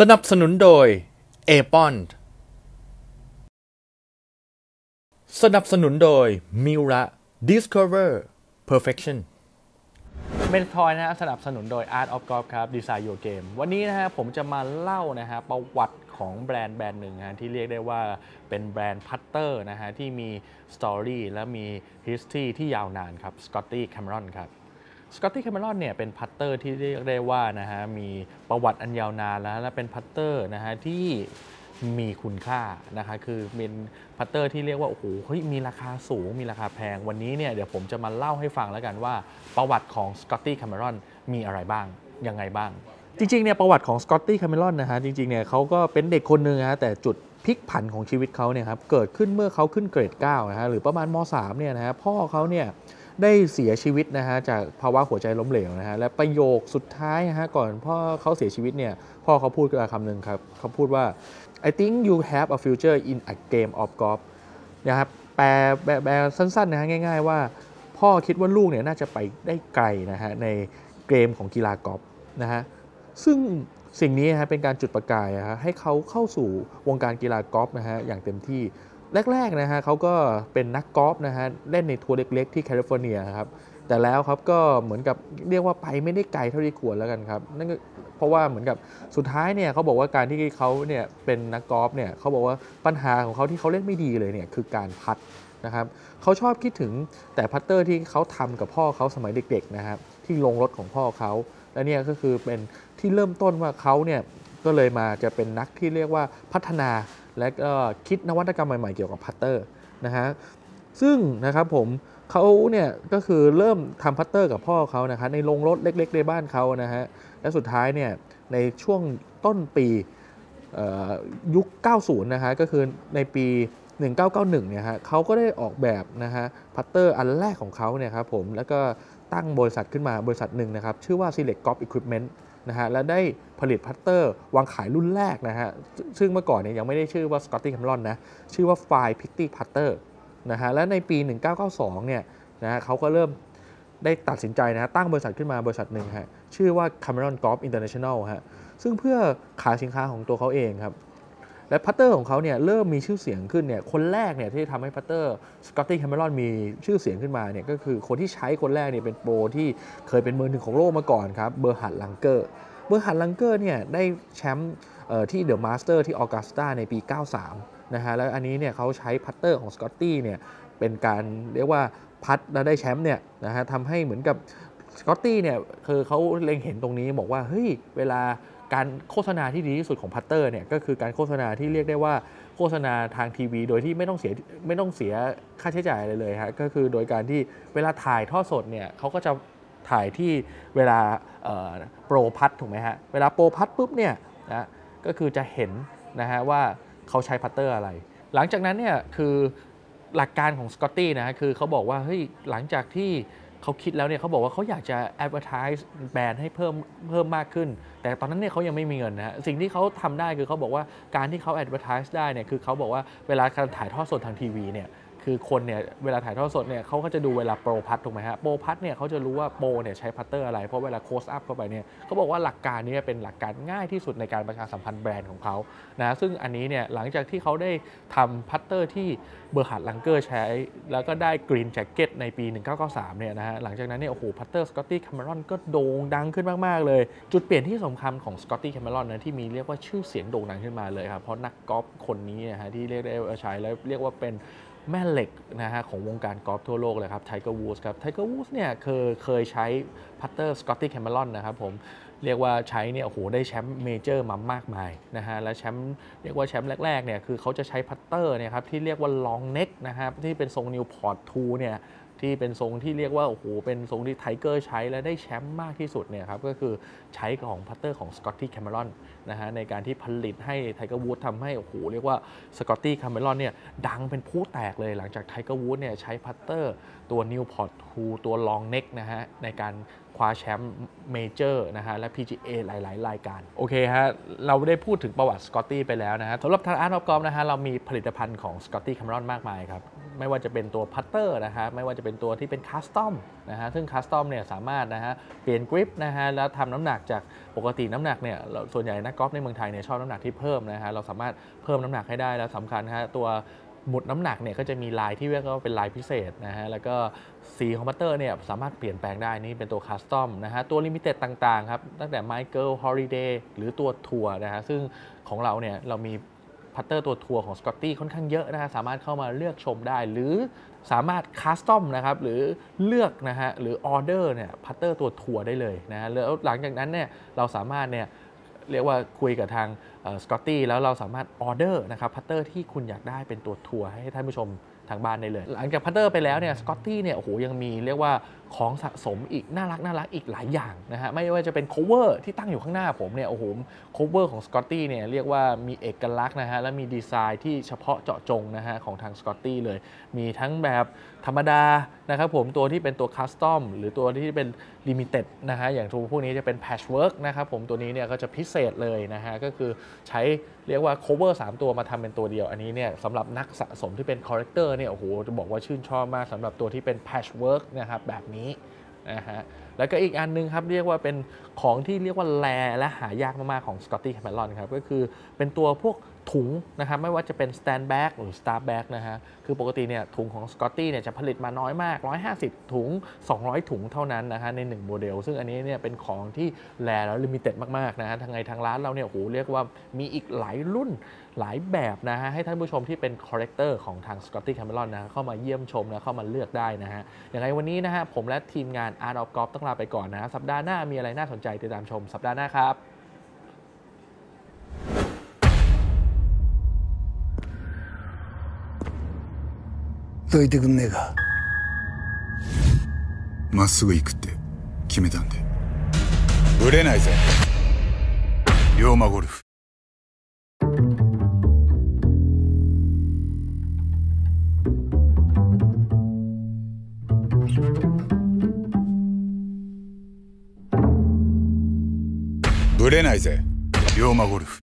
สนับสนุนโดย a p o n สนับสนุนโดย m i u r a Discover Perfection เมนทอยนะฮะสนับสนุนโดย Art of Golf ครับ Design Your Game วันนี้นะฮะผมจะมาเล่านะฮะประวัติของแบรนด์แบรนด์หนึ่งนะฮะที่เรียกได้ว่าเป็นแบรนด์พัตเตอร์นะฮะที่มีสตอรี่และมี history ที่ยาวนานครับ Scotty Cameron ครับ สกอตตี้แคมเมรอนเนี่ยเป็นพัตเตอร์ที่เรียกได้ว่านะฮะมีประวัติอันยาวนานแล้วและเป็นพัตเตอร์นะฮะที่มีคุณค่านะคะคือเป็นพัตเตอร์ที่เรียกว่า โอ้โหเฮ้ยมีราคาสูงมีราคาแพง วันนี้เนี่ยเดี๋ยวผมจะมาเล่าให้ฟังแล้วกันว่า ประวัติของสกอตตี้แคมเมรอนมีอะไรบ้าง ยังไงบ้าง จริงๆเนี่ยประวัติของสกอตตี้แคมเมรอนนะฮะจริงๆเนี่ยเขาก็เป็นเด็กคนหนึ่งนะฮะแต่จุดพลิกผันของชีวิตเขาเนี่ยครับเกิดขึ้นเมื่อเขาขึ้นเกรด9นะฮะหรือประมาณม 3 เนี่ยนะฮะพ่อเขาเนี่ย ได้เสียชีวิตนะฮะจากภาวะหัวใจล้มเหลวนะฮะและประโยคสุดท้ายนะฮะก่อนพ่อเขาเสียชีวิตเนี่ยพ่อเขาพูดกับคำหนึ่งครับเขาพูดว่า I think you have a future in a game of golf นะครับแปลแปลแปลสั้นๆนะฮะง่าย ๆ ว่า พ่อคิดว่าลูกเนี่ยน่าจะไปได้ไกลนะฮะในเกมของกีฬากอล์ฟนะฮะซึ่งสิ่งนี้นะฮะเป็นการจุดประกายนะฮะให้เขาเข้าสู่วงการกีฬากอล์ฟนะฮะอย่างเต็มที่ แรกๆนะฮะเขาก็เป็นนักกอล์ฟนะฮะเล่นในทัวร์เล็ก ๆ ที่แคลิฟอร์เนียครับแต่แล้วครับก็เหมือนกับเรียกว่าไปไม่ได้ไกลเท่าที่ควรแล้วกันครับนั่นก็เพราะว่าเหมือนกับสุดท้ายเนี่ยเขาบอกว่าการที่เขาเนี่ยเป็นนักกอล์ฟเนี่ยเขาบอกว่าปัญหาของเขาที่เขาเล่นไม่ดีเลยเนี่ยคือการพัดนะครับเขาชอบคิดถึงแต่พัตเตอร์ที่เขาทำกับพ่อเขาสมัยเด็กๆนะครับที่ลงรถของพ่อเขาและเนี่ยก็คือเป็นที่เริ่มต้นว่าเขาเนี่ยก็เลยมาจะเป็นนักที่เรียกว่าพัฒนา และก็คิดนวัตกรรมใหม่ ๆ เกี่ยวกับพัตเตอร์นะฮะซึ่งนะครับผมเขาเนี่ยก็คือเริ่มทำพัตเตอร์กับพ่อเขานะครับในโรงรถเล็ก ๆ ในบ้านเขานะฮะและสุดท้ายเนี่ยในช่วงต้นปียุค 90 นะฮะก็คือในปี 1991 เนี่ยฮะเขาก็ได้ออกแบบนะฮะพัตเตอร์อันแรกของเขาเนี่ยครับผมแล้วก็ตั้งบริษัทขึ้นมาบริษัทหนึ่งนะครับ ชื่อว่า Select Golf Equipment นะฮะและได้ผลิตพัตเตอร์วางขายรุ่นแรกนะฮะซึ่งเมื่อก่อนเนี่ยยังไม่ได้ชื่อว่า Scotty Cameron นะชื่อว่า Fine Pitty Putter นะฮะและในปี 1992 เนี่ยนะฮะเขาก็เริ่มได้ตัดสินใจนะฮะตั้งบริษัทขึ้นมาบริษัทหนึ่งฮะชื่อว่า Cameron Golf International ฮะซึ่งเพื่อขายสินค้าของตัวเขาเองครับ และพัตเตอร์ของเขาเนี่ยเริ่มมีชื่อเสียงขึ้นเนี่ยคนแรกเนี่ยที่ทำให้พัตเตอร์สกอตตี้แคมเมรอนมีชื่อเสียงขึ้นมาเนี่ยก็คือคนที่ใช้คนแรกเนี่ยเป็นโปรที่เคยเป็นมือหนึ่งของโลกมาก่อนครับเบอร์ฮัดลังเกอร์เบอร์ฮัดลังเกอร์เนี่ยได้แชมป์ที่เดอะมาสเตอร์ที่ออกัสตาในปี 93 นะฮะแล้วอันนี้เนี่ยเขาใช้พัตเตอร์ของสกอตตี้เนี่ยเป็นการเรียกว่าพัดแล้วได้แชมป์เนี่ยนะฮะทำให้เหมือนกับสกอตตี้เนี่ยคือเขาเล็งเห็นตรงนี้บอกว่าเฮ้ยเวลา การโฆษณาที่ดีที่สุดของพัตเตอร์เนี่ยก็คือการโฆษณาที่เรียกได้ว่าโฆษณาทางทีวี โดยที่ไม่ต้องเสียไม่ต้องเสียค่าใช้จ่ายอะไรเลยฮะก็คือโดยการที่เวลาถ่ายทอดสดเนี่ยเขาก็จะถ่ายที่เวลาโปรพัดถูกไหมฮะเวลาโปรพัดปุ๊บเนี่ยนะก็คือจะเห็นนะฮะว่าเขาใช้พัตเตอร์อะไร หลังจากนั้นเนี่ยคือหลักการของสกอตตี้นะคือเขาบอกว่าเฮ้ยหลังจากที่ เขาคิดแล้วเนี่ยเขาบอกว่าเขาอยากจะ advertise แบรนด์ให้เพิ่มเพิ่มมากขึ้น แต่ตอนนั้นเนี่ยเขายังไม่มีเงินนะฮะสิ่งที่เขาทำได้คือเขาบอกว่าการที่เขา advertise ได้เนี่ยคือเขาบอกว่าเวลาการถ่ายทอดสดทางทีวีเนี่ย คือคนเนี่ยเวลาถ่ายทอดสดเนี่ยเขาก็จะดูเวลาโปรพัดถูกไหมฮะโปรพัดเนี่ยเขาจะรู้ว่าโปรเนี่ยใช้พัตเตอร์อะไร เพราะเวลาโคสอัพเข้าไปเนี่ยเขาบอกว่าหลักการนี้เป็นหลักการง่ายที่สุดในการประชาสัมพันธ์แบรนด์ของเขานะซึ่งอันนี้เนี่ยหลังจากที่เขาได้ทำพัตเตอร์ที่เบอร์ฮัดลังเกอร์ใช้ แล้วก็ได้กรีนแจ็คเก็ตในปี 1993เนี่ยนะฮะหลังจากนั้นเนี่ยโอ้โหพัตเตอร์สกอตตี้แคมเมรอนก็โด่งดังขึ้นมากๆเลย จุดเปลี่ยนที่สำคัญของสกอตตี้แคมเมรอนนะที่มีเรียกว่าชื่อเสียงโด่งดังขึ้นมาเลยครับเพราะนักกอล์ฟคนนี้นะฮะที่เรียกได้ใช้แล้วเรียกว่าเป็น แม่เหล็กนะฮะของวงการกอล์ฟทั่วโลกเลยครับไทเกอร์วูดส์ครับไทเกอร์วูดส์เนี่ยเคยเคยใช้พัตเตอร์สกอตตี้แคมเมรอนนะครับผมเรียกว่าใช้เนี่ยโอ้โหได้แชมป์เมเจอร์มามากมายนะฮะและแชมป์เรียกว่าแชมป์แรกๆเนี่ยคือเขาจะใช้พัตเตอร์เนี่ยครับที่เรียกว่าลองเน็กนะครับที่เป็นทรงนิวพอร์ตทูเนี่ย ที่เป็นทรงที่เรียกว่าโอ้โหเป็นทรงที่ไทเกอร์ใช้และได้แชมป์มากที่สุดเนี่ยครับก็คือใช้ของพัตเตอร์ของสกอตตี้แคมเมรอนนะฮะในการที่ผลิตให้ไทเกอร์วูดทำให้โอ้โหเรียกว่าสกอตตี้แคมเมรอนเนี่ยดังเป็นผู้แตกเลยหลังจากไทเกอร์วูดเนี่ยใช้พัตเตอร์ตัวนิวพอร์ตทูตัวลองเน็กนะฮะในการ คว้าแชมป์เมเจอร์นะฮะและ PGA หลาย ๆ รายการ โอเคฮะ เราได้พูดถึงประวัติสกอตตี้ไปแล้วนะฮะสำหรับทางอาร์ตออฟกอล์ฟนะฮะ เรามีผลิตภัณฑ์ของสกอตตี้ค a มรอนมากมายครับ ไม่ว่าจะเป็นตัวพัตเตอร์นะฮะ ไม่ว่าจะเป็นตัวที่เป็นคัสตอมนะฮะ ซึ่งคัสตอมเนี่ยสามารถนะฮะ เปลี่ยนกริปนะฮะ แล้วทำน้ำหนักจากปกติน้ำหนักเนี่ยส่วนใหญ่นักกอล์ฟในเมืองไทยเนี่ยชอบน้ำหนักที่เพิ่มนะฮะเราสามารถเพิ่มน้ำหนักให้ได้แล้วสำคัญนะฮะตัว หมุดน้ำหนักเนี่ยก็จะมีลายที่เรียกว่าเป็นลายพิเศษนะฮะแล้วก็สีของพัตเตอร์เนี่ยสามารถเปลี่ยนแปลงได้นี่เป็นตัวคัสตอมนะฮะตัวลิมิเต็ดต่างๆครับตั้งแต่ไมเคิลฮอริเดย์หรือตัวทัวร์นะฮะซึ่งของเราเนี่ยเรามีพัตเตอร์ตัวทัวร์ของสกอตตี้ค่อนข้างเยอะนะฮะสามารถเข้ามาเลือกชมได้ หรือสามารถคัสตอมนะครับหรือเลือกนะฮะหรือออเดอร์เนี่ยพัตเตอร์ตัวทัวร์ได้เลยนะฮะแล้วหลังจากนั้นเนี่ยเราสามารถเนี่ยเรียกว่าคุยกับทาง สกอตตี้แล้วเราสามารถออเดอร์นะครับพัตเตอร์ที่คุณอยากได้เป็นตัวทัวร์ให้ท่านผู้ชมทางบ้านได้เลย หลังจากพัตเตอร์ไปแล้วเนี่ยสกอตตี้เนี่ยโอ้โหยังมีเรียกว่าของสะสมอีกน่ารักน่ารักอีกหลายอย่างนะฮะไม่ว่าจะเป็น cover ที่ตั้งอยู่ข้างหน้าผมเนี่ยโอ้โห cover ของสกอตตี้เนี่ยเรียกว่ามีเอกลักษณ์นะฮะและมีดีไซน์ที่เฉพาะเจาะจงนะฮะของทางสกอตตี้เลย มีทั้งแบบธรรมดานะครับผมตัวที่เป็นตัวคัสตอมหรือตัวที่เป็นลิมิเต็ดนะฮะอย่างตัวพวกนี้จะเป็น patchwork นะครับผมตัวนี้เนี่ยก็จะพิเศษเลยนะฮะก็คือใช้เรียกว่า cover 3 ตัวมาทำเป็นตัวเดียว อันนี้เนี่ยสำหรับนักสะสมที่เป็น collector เนี่ยโอ้โหจะบอกว่าชื่นชอบมากสำหรับตัวที่เป็น patchwork นะครับแบบนี้นะฮะแล้วก็อีกอันนึงครับ เรียกว่าเป็นของที่เรียกว่าแรและหายากมาก ๆ ของ Scotty Cameron ครับ ก็คือเป็นตัวพวก ถุงนะครับไม่ว่าจะเป็น stand bag หรือ star bag นะฮะคือปกติเนี่ยถุงของ Scotty เนี่ยจะผลิตมาน้อยมาก 150 ถุง 200 ถุงเท่านั้นนะฮะใน 1 โมเดล ซึ่งอันนี้เนี่ยเป็นของที่แรแล้วลิมิเต็ดมาก ๆ นะฮะทางไงทางร้านเราเนี่ยโหเรียกว่ามีอีกหลายรุ่นหลายแบบนะฮะให้ท่านผู้ชมที่เป็นคอเลกเตอร์ของทาง Scotty Cameron นะเข้ามาเยี่ยมชมและเข้ามาเลือกได้นะฮะอย่างไรวันนี้นะฮะผมและทีมงาน Art of Golf ต้องลาไปก่อนนะะสัปดาห์หน้ามีอะไรน่าสนใจติดตามชมสัปดาห์หน้าครับ どいてくんねえか。まっすぐ行くって決めたんで。売れないぜ。龍馬ゴルフ。ブレないぜ。龍馬ゴルフ。